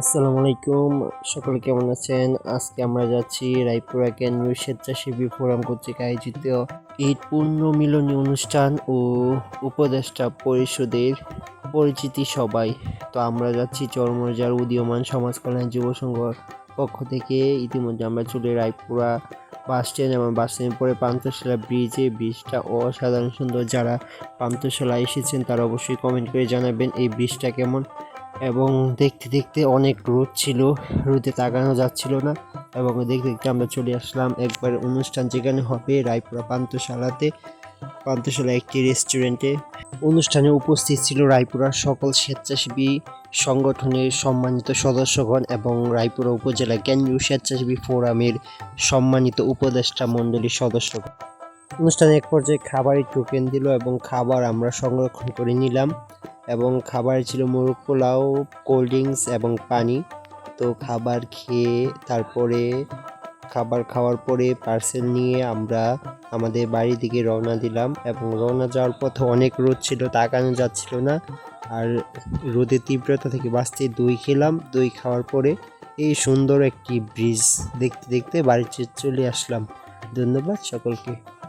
আসসালামু আলাইকুম। সকলে কেমন আছেন? আজকে আমরা যাচ্ছি রায়পুরা কেন্দ্র স্বেচ্ছাসেবী ফোরাম কর্তৃক আয়োজিত ঈদ পূর্ণ মিলনী অনুষ্ঠান ও উপদেষ্টা পরিষদের পরিচিতি সবাই তো আমরা যাচ্ছি চরমরজার উদীয়মান সমাজ কল্যাণ যুব সংঘ পক্ষ থেকে। ইতিমধ্যে আমরা চলে রায়পুরা বাস স্ট্যান্ড এবং বাস স্ট্যান্ড পরে পান্তশালা ব্রিজে ব্রিজটা অসাধারণ সুন্দর। যারা পান্তশালা এসেছেন তারা অবশ্যই কমেন্ট করে জানাবেন এই ব্রিজটা কেমন। এবং দেখতে দেখতে অনেক রোদ ছিল। রোদে তাকানো যাচ্ছিল না এবং দেখতে দেখতে আমরা চলে আসলাম একবার অনুষ্ঠান যেখানে হবে রায়পুরা পান্তশালাতে পান্তশালা একটি রেস্টুরেন্টে অনুষ্ঠানে উপস্থিত ছিল রায়পুরার সকল স্বেচ্ছাসেবী সংগঠনের সম্মানিত সদস্যগণ এবং রায়পুরা উপজেলা কেন্দ্রীয় স্বেচ্ছাসেবী ফোরামের সম্মানিত উপদেষ্টা মণ্ডলীর সদস্যগণ। অনুষ্ঠানে এক পর্যায়ে খাবারের টোকেন দিল এবং খাবার আমরা সংরক্ষণ করে নিলাম। এবং খাবার ছিল মোরগ পোলাও কোল্ড ড্রিঙ্কস এবং পানি। তো খাবার খেয়ে তারপরে খাবার খাওয়ার পরে পার্সেল নিয়ে আমরা আমাদের বাড়ির দিকে রওনা দিলাম এবং রওনা যাওয়ার পথে অনেক রোদ ছিল, তাকানো যাচ্ছিল না। আর রোদের তীব্রতা থেকে বাঁচতে দই খেলাম। দই খাওয়ার পরে এই সুন্দর একটি ব্রিজ দেখতে দেখতে বাড়িতে চলে আসলাম। ধন্যবাদ সকলকে।